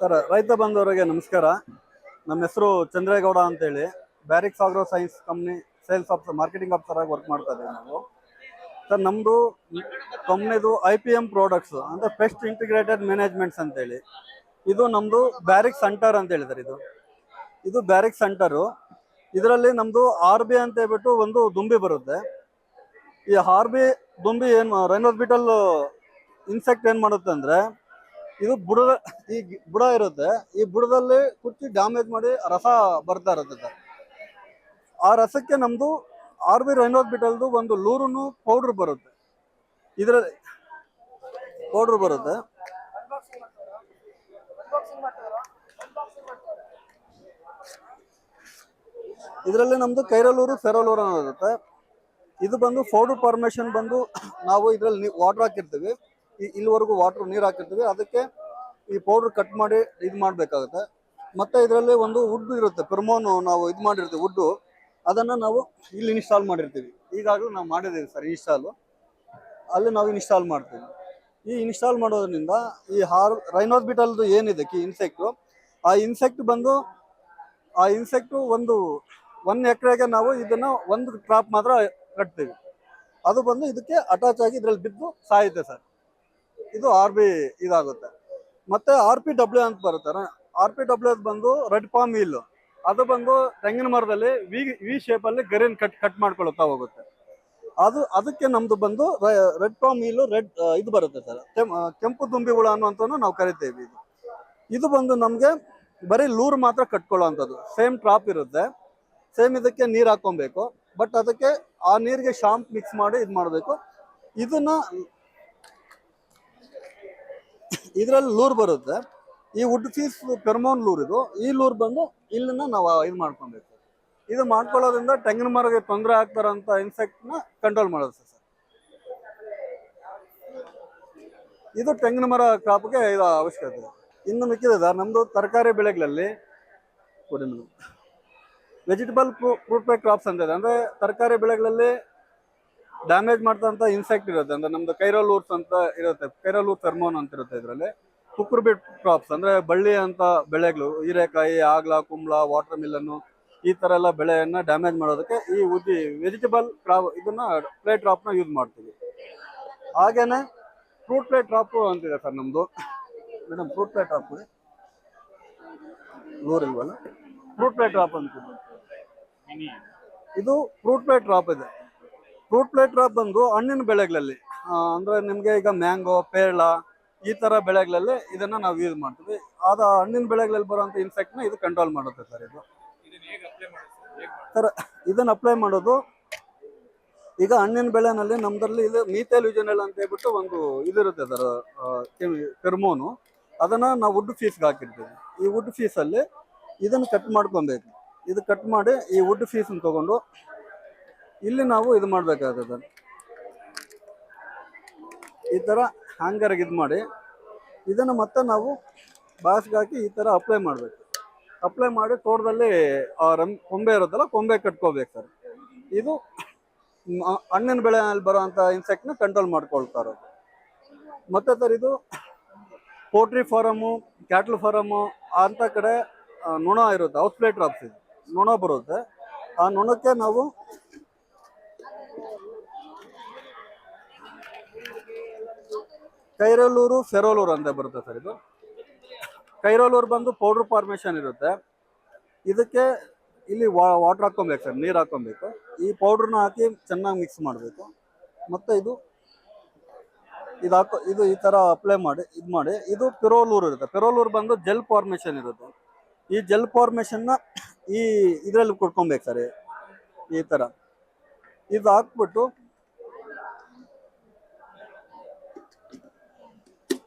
Sir ರೈತ ಬಂಧುವರಿಗೆ ನಮಸ್ಕಾರ. ನಮ್ಮ ಹೆಸರು ಚಂದ್ರೇಗೌಡ ಅಂತೇಳಿ. Barrix agro science company sales of marketing officer ಆಗಿ ವರ್ಕ್ ಮಾಡ್ತಾ ಇದ್ದೀವಿ ನಾವು. ಸರ್ ನಮ್ಮದು ಕಂಪ್ನಿದು ಐ ಪಿ ಎಂ ಪ್ರಾಡಕ್ಟ್ಸ್ ಅಂದರೆ ಪೆಸ್ಟ್ ಇಂಟಿಗ್ರೇಟೆಡ್ ಮ್ಯಾನೇಜ್ಮೆಂಟ್ಸ್ ಅಂತೇಳಿ. ಇದು ನಮ್ಮದು ಬ್ಯಾರಿಕ್ ಸೆಂಟರ್ ಅಂತ ಹೇಳಿದ್ದಾರೆ ಇದು. ಇದು ಬ್ಯಾರಿಕ್ ಸೆಂಟರು ಇದರಲ್ಲಿ ನಮ್ಮದು ಆರ್ ಬಿ ಅಂತ ಹೇಳ್ಬಿಟ್ಟು ಒಂದು ದುಂಬಿ ಬರುತ್ತೆ. ಈ ಆರ್ ಬಿ ದುಂಬಿ ಏನು ರೈನ್ ಹಾಸ್ಪಿಟಲ್ ಇನ್ಸೆಕ್ಟ್ ಏನು ಮಾಡುತ್ತೆ ಅಂದರೆ ಇದು ಬುಡದ, ಈ ಬುಡ ಇರುತ್ತೆ. ಈ ಬುಡದಲ್ಲಿ ಕುಚ್ಚಿ ಡ್ಯಾಮೇಜ್ ಮಾಡಿ ರಸ ಬರ್ತಾ ಇರುತ್ತೆ ಆ ರಸಕ್ಕೆ ನಮ್ದು ಆರ್ ಬಿ ರೈನ್ ಹಾಸ್ಪಿಟಲ್ದು ಒಂದು ಲೂರುನು ಪೌಡ್ರ್ ಬರುತ್ತೆ. ಇದರಲ್ಲಿ ಪೌಡ್ರ್ ಬರುತ್ತೆ. ಇದರಲ್ಲಿ ನಮ್ದು ಕೈರಲೂರು ಫೆರಲೂರು ಅನ್ನೋದಿರುತ್ತೆ ಇದು ಬಂದು ಪೌಡರ್ ಫಾರ್ಮೇಶನ್ ಬಂದು ನಾವು ಇದರಲ್ಲಿ ವಾಟರ್ ಹಾಕಿರ್ತೀವಿ. ಇಲ್ಲಿವರೆಗೂ ವಾಟರ್ ನೀರು ಹಾಕಿರ್ತೀವಿ. ಅದಕ್ಕೆ ಈ ಪೌಡ್ರ್ ಕಟ್ ಮಾಡಿ ಇದು ಮಾಡಬೇಕಾಗುತ್ತೆ. ಮತ್ತೆ ಇದರಲ್ಲಿ ಒಂದು ವುಡ್ ಇರುತ್ತೆ. ಪೆರ್ಮೋನು ನಾವು ಇದು ಮಾಡಿರ್ತೀವಿ ವುಡ್ಡು ಅದನ್ನು ನಾವು ಇಲ್ಲಿ ಇನ್ಸ್ಟಾಲ್ ಮಾಡಿರ್ತೀವಿ. ಈಗಾಗಲೂ ನಾವು ಮಾಡಿದ್ದೀವಿ ಸರ್ ಇನ್ಸ್ಟಾಲು ಅಲ್ಲಿ ನಾವು ಇನ್ಸ್ಟಾಲ್ ಮಾಡ್ತೀವಿ. ಈ ಇನ್ಸ್ಟಾಲ್ ಮಾಡೋದ್ರಿಂದ ಈ ಹಾರ್ ರೈನೋಸ್ಬಿಟಲ್ದು ಏನಿದೆ ಕಿ ಇನ್ಸೆಕ್ಟು ಆ ಇನ್ಸೆಕ್ಟ್ ಬಂದು, ಆ ಇನ್ಸೆಕ್ಟು ಒಂದು ಒನ್ ಎಕರೆಗೆ ನಾವು ಇದನ್ನು ಒಂದು ಕ್ರಾಪ್ ಮಾತ್ರ ಕಟ್ತೀವಿ. ಅದು ಬಂದು ಇದಕ್ಕೆ ಅಟ್ಯಾಚ್ ಆಗಿ ಇದರಲ್ಲಿ ಬಿದ್ದು ಸಾಯುತ್ತೆ ಸರ್ ಇದು ಆರ್ ಬಿ ಇದಾಗುತ್ತೆ. ಮತ್ತೆ ಆರ್ ಪಿ ಡಬ್ಲ್ಯೂ ಅಂತ ಬರುತ್ತೆ ಆರ್ ಪಿ ಡಬ್ಲ್ಯೂ ಬಂದು ರೆಡ್ ಪಾಮ್ ಇಲ್ಲು ಅದು ಬಂದು ತೆಂಗಿನ ಮರದಲ್ಲಿ ವಿ ವಿ ಶೇಪಲ್ಲಿ ಗರಿನ್ ಕಟ್ ಕಟ್ ಮಾಡ್ಕೊಳ್ತಾ ಹೋಗುತ್ತೆ. ಅದು, ಅದಕ್ಕೆ ನಮ್ದು ಬಂದು ರೆಡ್ ಪಾಮ್ ಇಲ್ಲು ರೆಡ್ ಇದು ಬರುತ್ತೆ ಸರ್. ಕೆಂಪು ದುಂಬಿ ಹುಳ ಅನ್ನುವಂಥದ್ದು ನಾವು ಕರಿತೇವೆ ಇದು. ಇದು ಬಂದು ನಮಗೆ ಬರೀ ಲೂರ್ ಮಾತ್ರ ಕಟ್ಕೊಳ್ಳೋ ಅಂಥದ್ದು ಸೇಮ್ ಟ್ರಾಪ್ ಇರುತ್ತೆ. ಸೇಮ್ ಇದಕ್ಕೆ ನೀರು ಹಾಕೊಬೇಕು ಬಟ್ ಅದಕ್ಕೆ ಆ ನೀರಿಗೆ ಶಾಂಪ್ ಮಿಕ್ಸ್ ಮಾಡಿ ಇದು ಮಾಡಬೇಕು. ಇದನ್ನ ಇದರಲ್ಲಿ ಲೂರ್ ಬರುತ್ತೆ. ಈ ವುಡ್ ಫೀಸ್ ಪೆರ್ಮೋನ್ ಲೂರ್ ಇದು. ಈ ಲೂರ್ ಬಂದು ಇಲ್ಲಿನ ನಾವು ಇದು ಮಾಡ್ಕೊಬೇಕು ಇದು ಮಾಡ್ಕೊಳ್ಳೋದ್ರಿಂದ ತೆಂಗಿನ ಮರಕ್ಕೆ ತೊಂದರೆ ಆಗ್ತಾರಂತ ಇನ್ಸೆಕ್ಟ್ನ ಕಂಟ್ರೋಲ್ ಮಾಡೋದು ಸರ್. ಇದು ತೆಂಗಿನ ಮರ ಕ್ರಾಪ್ಗೆ ಇದು ಅವಶ್ಯಕತೆ. ಇನ್ನು ಮಿಕ್ಕಿದೆ ಸರ್. ನಮ್ಮದು ತರಕಾರಿ ಬೆಳೆಗಳಲ್ಲಿ ವೆಜಿಟಬಲ್ ಫ್ರೂಟ್ ಕ್ರಾಪ್ಸ್ ಅಂತ ಇದೆ. ಅಂದರೆ ತರಕಾರಿ ಬೆಳೆಗಳಲ್ಲಿ ಡ್ಯಾಮೇಜ್ ಮಾಡ್ತಂತ ಇನ್ಸೆಕ್ಟ್ ಇರುತ್ತೆ. ಅಂದ್ರೆ ನಮ್ದು ಕೈರೋಲೂರ್ಸ್ ಅಂತ ಇರುತ್ತೆ. ಕೈರೋಲೂರ್ ಥರ್ಮೋನ್ ಅಂತ ಇರುತ್ತೆ ಇದರಲ್ಲಿ. ಕುಕ್ರುಬಿಟ್ ಕ್ರಾಪ್ಸ್ ಅಂದ್ರೆ ಬಳ್ಳಿ ಅಂತ ಬೆಳೆಗಳು, ಹೀರೆಕಾಯಿ, ಆಗ್ಲ, ಕುಂಬಳ ವಾಟರ್ ಮಿಲ್ಲನ್ನು ಈ ತರ ಎಲ್ಲ ಬೆಳೆಯನ್ನ ಡ್ಯಾಮೇಜ್ ಮಾಡೋದಕ್ಕೆ ಈ ಉದ್ದಿ ವೆಜಿಟಬಲ್ ಕ್ರಾಪ್ ಇದನ್ನ ಪ್ಲೇ ನ ಯೂಸ್ ಮಾಡ್ತೀವಿ. ಹಾಗೇನೆ ಫ್ರೂಟ್ ಪ್ಲೇ ಟ್ರಾಪ್ ಅಂತಿದೆ ಸರ್ ನಮ್ದು. Madam fruit fly trap lure ಇಲ್ವಲ್ಲ? ಫ್ರೂಟ್ ಪ್ಲೇ ಟ್ರಾಪ್ ಅಂತಿದೆ. ಇದು ಫ್ರೂಟ್ ಪ್ಲೇ ಟ್ರಾಪ್ ಇದೆ. ಫ್ರೂಟ್ ಪ್ಲೇಟ್ ಟ್ರಾಪ್ ಬಂದು ಹಣ್ಣಿನ ಬೆಳೆಗಳಲ್ಲಿ ಅಂದ್ರೆ ನಿಮ್ಗೆ ಈಗ ಮ್ಯಾಂಗೋ ಪೇರಳ ಈ ತರ ಬೆಳೆಗಳಲ್ಲಿ ಇದನ್ನ ನಾವು ಯೂಸ್ ಮಾಡ್ತೀವಿ. ಆದ ಹಣ್ಣಿನ ಬೆಳೆಗಳಲ್ಲಿ ಬರುವಂತ ಇನ್ಸೆಕ್ಟ್ನ ಇದು ಕಂಟ್ರೋಲ್ ಮಾಡುತ್ತೆ ಸರ್ ಇದು. ಸರ್ ಇದನ್ನ ಅಪ್ಲೈ ಮಾಡೋದು ಈಗ ಹಣ್ಣಿನ ಬೆಳೆನಲ್ಲಿ ನಮ್ದ್ರಲ್ಲಿ ಇದು ಮೀಥೇಲ್ ಯೂಜನಲ್ ಅಂತ ಹೇಳ್ಬಿಟ್ಟು ಒಂದು ಇದಿರುತ್ತೆ ಸರ್ ಫೆರ್ಮೋನು ಅದನ್ನ ನಾವು ವುಡ್ ಫೀಸ್ಗೆ ಹಾಕಿರ್ತೀವಿ. ಈ ವುಡ್ ಫೀಸಲ್ಲಿ ಇದನ್ನ ಕಟ್ ಮಾಡ್ಕೊಬೇಕು. ಇದು ಕಟ್ ಮಾಡಿ ಈ ವುಡ್ ಫೀಸನ್ನು ತಗೊಂಡು ಇಲ್ಲಿ ನಾವು ಇದು ಮಾಡಬೇಕಾಗ್ತದೆ ಈ ಥರ ಹ್ಯಾಂಗರ್ಗೆ ಇದು ಮಾಡಿ, ಇದನ್ನು ಮತ್ತೆ ನಾವು ಬಾಸ್ಗೆ ಹಾಕಿ ಈ ಥರ ಅಪ್ಲೈ ಮಾಡಬೇಕು. ಅಪ್ಲೈ ಮಾಡಿ ತೋಟದಲ್ಲಿ, ಆ ರಂ ಕೊಂಬೆ ಇರುತ್ತಲ್ಲ, ಕೊಂಬೆ ಕಟ್ಕೋಬೇಕು ಸರ್ ಇದು ಹಣ್ಣಿನ ಬೆಳೆಯಲ್ಲಿ ಬರೋವಂಥ ಇನ್ಸೆಕ್ಟ್ನ ಕಂಟ್ರೋಲ್ ಮಾಡ್ಕೊಳ್ತಾರೆ. ಮತ್ತೆ ಸರ್ ಇದು ಪೋಲ್ಟ್ರಿ ಫಾರಮು ಕ್ಯಾಟ್ಲ್ ಫಾರಮು ಅಂಥ ಕಡೆ ನೊಣ ಇರುತ್ತೆ ಹೌಸ್ ಪ್ಲೇಟ್ ಇದು. ನೊಣ ಬರುತ್ತೆ. ಆ ನೊಣಕ್ಕೆ ನಾವು ಕೈರಲೂರು ಫೆರೋಲೂರು ಅಂತ ಬರುತ್ತೆ ಸರ್ ಇದು. ಕೈರೋಲೂರು ಬಂದು ಪೌಡ್ರ್ ಫಾರ್ಮೇಶನ್ ಇರುತ್ತೆ. ಇದಕ್ಕೆ ಇಲ್ಲಿ ವಾಟರ್ ಹಾಕೊಬೇಕು ಸರ್, ನೀರು ಹಾಕೊಬೇಕು ಈ ಪೌಡ್ರನ್ನ ಹಾಕಿ ಚೆನ್ನಾಗಿ ಮಿಕ್ಸ್ ಮಾಡಬೇಕು. ಮತ್ತು ಇದು ಇದು ಹಾಕೋ, ಇದು ಈ ಥರ ಅಪ್ಲೈ ಮಾಡಿ, ಇದು ಮಾಡಿ. ಇದು ಪಿರೋಲೂರು ಇರುತ್ತೆ. ಪಿರೋಲೂರು ಬಂದು ಜೆಲ್ ಫಾರ್ಮೇಶನ್ ಇರುತ್ತೆ. ಈ ಜೆಲ್ ಫಾರ್ಮೇಶನ್ನ ಈ ಇದರಲ್ಲಿ ಕೊಡ್ಕೊಬೇಕು ಸರ್, ಈ ಥರ ಇದು ಹಾಕ್ಬಿಟ್ಟು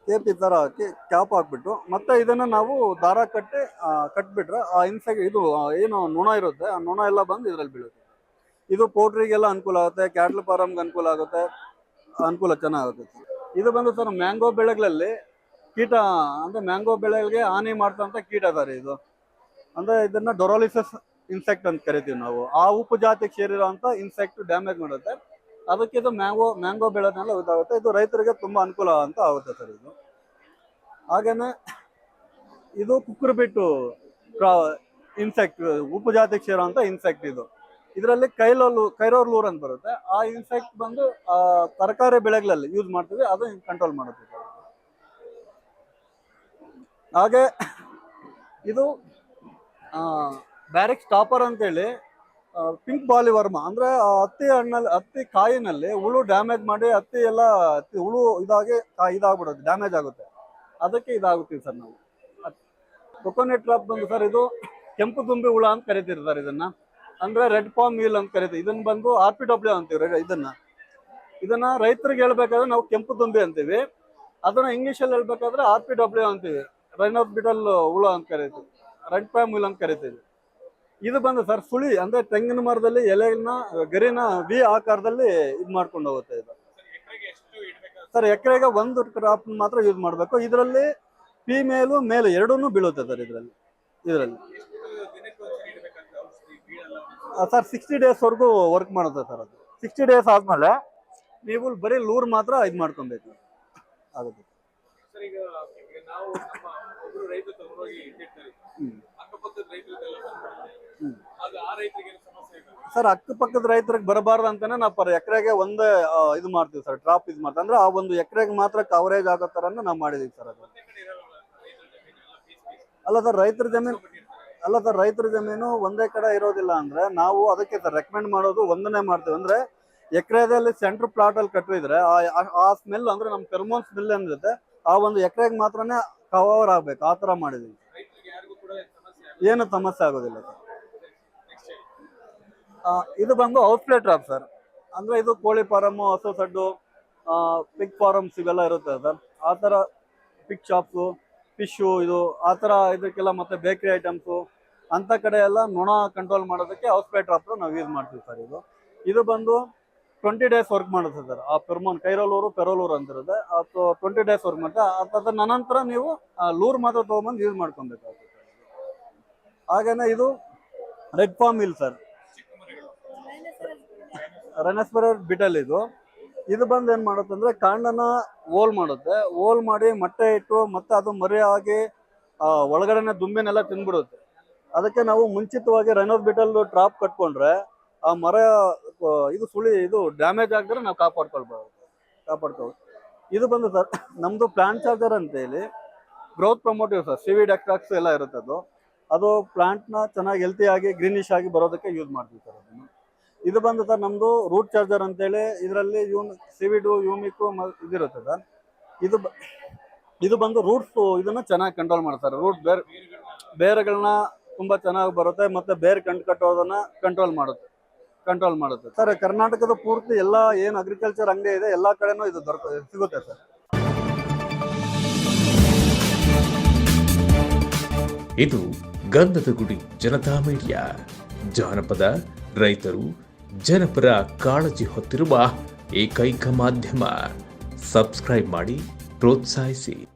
ಟೇಪ್ ಈ ಹಾಕಿ ಕ್ಯಾಪ್ ಹಾಕ್ಬಿಟ್ಟು, ಮತ್ತೆ ಇದನ್ನ ನಾವು ದಾರ ಕಟ್ಟಿ ಕಟ್ಬಿಟ್ರೆ ಆ ಇನ್ಸೆಕ್ಟ್ ಇದು ಏನು ನೊಣ ಇರುತ್ತೆ, ಆ ನೊಣ ಎಲ್ಲ ಬಂದು ಇದರಲ್ಲಿ ಬೀಳುತ್ತೆ. ಇದು ಪೋಟ್ರಿಗೆಲ್ಲ ಅನುಕೂಲ ಆಗುತ್ತೆ, ಕ್ಯಾಟ್ಲ್ ಫಾರಮ್ಗೆ ಅನುಕೂಲ ಆಗುತ್ತೆ, ಅನುಕೂಲ ಚೆನ್ನಾಗುತ್ತೆ. ಇದು ಬಂದು ಸರ್ ಮ್ಯಾಂಗೋ ಬೆಳೆಗಳಲ್ಲಿ ಕೀಟ, ಅಂದ್ರೆ ಮ್ಯಾಂಗೋ ಬೆಳೆಗಳಿಗೆ ಹಾನಿ ಮಾಡ್ತಂತ ಕೀಟ ಸರ್ ಇದು. ಅಂದ್ರೆ ಇದನ್ನ ಡೊರೋಲಿಸಸ್ ಇನ್ಸೆಕ್ಟ್ ಅಂತ ಕರಿತೀವಿ ನಾವು. ಆ ಉಪ್ಪು ಜಾತಿಗೆ ಅಂತ ಇನ್ಸೆಕ್ಟ್ ಡ್ಯಾಮೇಜ್ ಮಾಡುತ್ತೆ. ಅದಕ್ಕೆ ಇದು ಮ್ಯಾಂಗೋ ಮ್ಯಾಂಗೋ ಬೆಳೆನೆಲ್ಲ ಇದಾಗುತ್ತೆ. ಇದು ರೈತರಿಗೆ ತುಂಬ ಅನುಕೂಲ ಅಂತ ಆಗುತ್ತೆ ಸರ್ ಇದು. ಹಾಗೇನೆ ಇದು ಕುಕ್ಕುರುಬಿಟ್ಟು ಇನ್ಸೆಕ್ಟ್ ಉಪಜಾತಿ ಕ್ಷೀರ ಅಂತ ಇನ್ಸೆಕ್ಟ್ ಇದು. ಇದರಲ್ಲಿ ಕೈಲೋಲು ಕೈರೋರ್ಲೂರ್ ಅಂತ ಬರುತ್ತೆ. ಆ ಇನ್ಸೆಕ್ಟ್ ಬಂದು ತರಕಾರಿ ಬೆಳೆಗಳಲ್ಲಿ ಯೂಸ್ ಮಾಡ್ತೀವಿ, ಅದು ಕಂಟ್ರೋಲ್ ಮಾಡುತ್ತೆ. ಹಾಗೆ ಇದು ಬ್ಯಾರಿಕ್ ಸ್ಟಾಪರ್ ಅಂತೇಳಿ ಪಿಂಕ್ ಬಾಲಿವರ್ಮ, ಅಂದ್ರೆ ಆ ಹತ್ತಿ ಹಣ್ಣಲ್ಲಿ, ಹತ್ತಿ ಕಾಯಿನಲ್ಲಿ ಹುಳು ಡ್ಯಾಮೇಜ್ ಮಾಡಿ ಹತ್ತಿ ಎಲ್ಲ ಹುಳು ಇದಾಗಿ ಇದಾಗ್ಬಿಡುತ್ತೆ ಡ್ಯಾಮೇಜ್ ಆಗುತ್ತೆ. ಅದಕ್ಕೆ ಇದಾಗುತ್ತೀವಿ ಸರ್ ನಾವು. ಕೊಕೊನೆಟ್ ಟ್ರಾಪ್ ಬಂದು ಸರ್ ಇದು ಕೆಂಪು ತುಂಬಿ ಹುಳ ಅಂತ ಕರಿತೀರಿ ಸರ್ ಇದನ್ನ. ಅಂದ್ರೆ ರೆಡ್ ಪಾಮ್ ಮೀಲ್ ಅಂತ ಕರಿತೀವಿ. ಇದನ್ನ ಬಂದು ಆರ್ ಪಿ ಡಬ್ಲ್ಯೂ ಅಂತೀವಿ ಇದನ್ನ. ಇದನ್ನ ರೈತರಿಗೆ ಹೇಳ್ಬೇಕಾದ್ರೆ ನಾವು ಕೆಂಪು ತುಂಬಿ ಅಂತೀವಿ. ಅದನ್ನ ಇಂಗ್ಲಿಷ್ ಅಲ್ಲಿ ಹೇಳ್ಬೇಕಾದ್ರೆ ಆರ್ ಪಿ ಡಬ್ಲ್ಯೂ ಅಂತೀವಿ. ರೈನ್ ಆಫ್ ಬಿಟಲ್ ಹುಳ ಅಂತ ಕರಿತೀವಿ. ರೆಡ್ ಪಾಮ್ ಮೀಲ್ ಅಂತ ಕರಿತೀವಿ. ಇದು ಬಂದ ಸರ್ ಸುಳಿ, ಅಂದ್ರೆ ತೆಂಗಿನ ಮರದಲ್ಲಿ ಎಲೆನ ಗರಿನ ವಿ ಆಕಾರದಲ್ಲಿ ಇದು ಮಾಡ್ಕೊಂಡು ಹೋಗುತ್ತೆ ಇದು. ಸರ್, ಎಕರೆಗೆ ಒಂದು ಕ್ರಾಪ್ ಮಾತ್ರ ಯೂಸ್ ಮಾಡಬೇಕು. ಇದರಲ್ಲಿ ಫಿಮೇಲು ಮೇಲು ಎರಡೂ ಬೀಳುತ್ತೆ ಸರ್ ಇದರಲ್ಲಿ ಇದರಲ್ಲಿ. ಸರ್ ಸಿಕ್ಸ್ಟಿ ಡೇಸ್ ವರೆಗೂ ವರ್ಕ್ ಮಾಡುತ್ತೆ ಸರ್ ಅದು. ಸಿಕ್ಸ್ಟಿ ಡೇಸ್ ಆದಮೇಲೆ ನೀವು ಬರೀ ಲೂರ್ ಮಾತ್ರ ಇದು ಮಾಡ್ಕೊಬೇಕು. ಆಗುತ್ತೆ. ಸರ್ ಸರ್ ಅಕ್ಕಪಕ್ಕದ ರೈತರಿಗೆ ಬರಬಾರ್ದು ಅಂತಾನೆ ನಾವು ಪರ್ ಎಕರೆಗೆ ಒಂದೇ ಇದು ಮಾಡ್ತೀವಿ ಸರ್ ಟ್ರಾಪ್ ಇದು ಮಾಡ್ತೀವಿ. ಅಂದ್ರೆ ಆ ಒಂದು ಎಕರೆಗೆ ಮಾತ್ರ ಕವರೇಜ್ ಆಗೋ ತರ ನಾವು ಮಾಡಿದೀವಿ ಸರ್ ಅದು. ಅಲ್ಲ ಸರ್ ರೈತರ ಜಮೀನು ಅಲ್ಲ ಸರ್ ರೈತರ ಜಮೀನು ಒಂದೇ ಕಡೆ ಇರೋದಿಲ್ಲ ಅಂದ್ರೆ ನಾವು ಅದಕ್ಕೆ ಸರ್ ರೆಕಮೆಂಡ್ ಮಾಡೋದು ಒಂದನೇ ಮಾಡ್ತೀವಿ. ಅಂದ್ರೆ ಎಕರೆದಲ್ಲಿ ಸೆಂಟ್ರ್ ಪ್ಲಾಟ್ ಅಲ್ಲಿ ಕಟ್ಟಿದ್ರೆ ಆ ಸ್ಮೆಲ್ ಅಂದ್ರೆ ನಮ್ ಫೆರ್ಮೋನ್ ಸ್ಮೆಲ್ ಏನಿರುತ್ತೆ ಆ ಒಂದು ಎಕರೆಗೆ ಮಾತ್ರನೇ ಕವರ್ ಆಗ್ಬೇಕು. ಆ ತರ ಮಾಡಿದೀವಿ. ಏನ್ ಸಮಸ್ಯೆ ಆಗೋದಿಲ್ಲ ಸರ್. ಇದು ಬಂದು ಔಟ್ಲೆಟ್ ಟ್ರಾಪ್ ಸರ್. ಅಂದ್ರೆ ಇದು ಕೋಳಿ ಫಾರಮ್ ಹಸು ಸಡ್ಡು ಪಿಗ್ ಫಾರಮ್ಸ್ ಇವೆಲ್ಲ ಇರುತ್ತೆ ಸರ್. ಆ ಥರ ಪಿಗ್ ಶಾಪ್ಸು ಫಿಶು ಇದು, ಆ ಥರ ಇದಕ್ಕೆಲ್ಲ ಮತ್ತೆ ಬೇಕರಿ ಐಟಮ್ಸು ಅಂತ ಕಡೆ ಎಲ್ಲ ನೊಣ ಕಂಟ್ರೋಲ್ ಮಾಡೋದಕ್ಕೆ ಔಟ್ಲೆಟ್ ಟ್ರಾಪ್ ನಾವು ಯೂಸ್ ಮಾಡ್ತೀವಿ ಸರ್ ಇದು. ಇದು ಬಂದು ಟ್ವೆಂಟಿ ಡೇಸ್ ವರ್ಕ್ ಮಾಡುತ್ತೆ ಸರ್. ಆ ಪೆರ್ಮೋನ್ ಕೈರೋಲೂರು ಪೆರೋಲೂರು ಅಂತಿರುತ್ತೆ ಅದು ಟ್ವೆಂಟಿ ಡೇಸ್ ವರ್ಕ್ ಮಾಡುತ್ತೆ ಅದರ ನಂತರ ನೀವು ಲೂರ್ ಮಾತ್ರ ತೊಗೊಂಬಂದು ಯೂಸ್ ಮಾಡ್ಕೊಬೇಕಾಗುತ್ತೆ ಹಾಗೇನೆ ಇದು red palm weevil sir. ರನಸ್ಪರರ್ beetle ಇದು. ಇದು ಬಂದು ಏನು ಮಾಡುತ್ತೆ ಅಂದ್ರೆ ಕಾಂಡನ ಓಲ್ ಮಾಡುತ್ತೆ. ಓಲ್ ಮಾಡಿ ಮೊಟ್ಟೆ ಇಟ್ಟು ಮತ್ತೆ ಅದು ಮರೆಯಾಗಿ ಒಳಗಡೆನೆ ದುಂಬಿನೆಲ್ಲ ತಿಂದ್ಬಿಡುತ್ತೆ ಅದಕ್ಕೆ ನಾವು ಮುಂಚಿತವಾಗಿ ರೈನೋಸ್ ಬಿಟಲ್ ಟ್ರಾಪ್ ಕಟ್ಕೊಂಡ್ರೆ ಆ ಮರ ಇದು ಸುಳಿ, ಇದು ಡ್ಯಾಮೇಜ್ ಆಗದ್ರೆ ನಾವು ಕಾಪಾಡ್ಕೊಳ್ಬೋದು. ಕಾಪಾಡ್ಕೊಳ್ಬೋದು ಇದು ಬಂದು ಸರ್, ನಮ್ದು ಪ್ಲಾಂಟ್ ಚಾರ್ಜರ್ ಅಂತ ಹೇಳಿ, ಗ್ರೋತ್ ಪ್ರಮೋಟಿವ್ ಸರ್ ಸಿವಿಡ್ ಡಾಕ್ಟ್ರಾಕ್ಸ್ ಎಲ್ಲ ಇರುತ್ತೆ ಅದು. ಅದು ಪ್ಲಾಂಟ್ನ ಚೆನ್ನಾಗಿ ಹೆಲ್ತಿಯಾಗಿ ಗ್ರೀನಿಶ್ ಆಗಿ ಬರೋದಕ್ಕೆ ಯೂಸ್ ಮಾಡ್ತೀವಿ ಸರ್ ಅದನ್ನು. ಇದು ಬಂದು ಸರ್ ನಮ್ದು ರೂಟ್ ಚಾರ್ಜರ್ ಅಂತೇಳಿ ಇದರಲ್ಲಿ ಯೂನ್ ಸಿವಿಡು ಯೂಮಿಕು ಇದಿರುತ್ತೆ ಸರ್. ಇದು ಇದು ಬಂದು ರೂಟ್ಸ್ ಇದನ್ನ ಚೆನ್ನಾಗಿ ಕಂಟ್ರೋಲ್ ಮಾಡ್ತಾರೆ. ರೂಟ್ ಬೇರ್ ಬೇರೆಗಳನ್ನ ತುಂಬಾ ಚೆನ್ನಾಗಿ ಬರುತ್ತೆ ಮತ್ತೆ ಬೇರೆ ಕಂಡು ಕಟ್ಟೋದನ್ನ ಕಂಟ್ರೋಲ್ ಮಾಡುತ್ತೆ ಕಂಟ್ರೋಲ್ ಮಾಡುತ್ತೆ. ಸರ್, ಕರ್ನಾಟಕದ ಪೂರ್ತಿ ಎಲ್ಲ ಏನು ಅಗ್ರಿಕಲ್ಚರ್ ಅಂಗಡಿ ಇದೆ, ಎಲ್ಲಾ ಕಡೆನೂ ಇದು ದೊರಕ, ಸಿಗುತ್ತೆ ಸರ್. ಇದು ಗಂಧದ ಗುಡಿ, ಜನತಾ ಮೀಡಿಯಾ. ಜಾನಪದ ರೈತರು ಜನಪರ ಕಾಳಜಿ ಹೊತ್ತಿರುವ ಏಕೈಕ ಮಾಧ್ಯಮ. ಸಬ್ಸ್ಕ್ರೈಬ್ ಮಾಡಿ ಪ್ರೋತ್ಸಾಹಿಸಿ.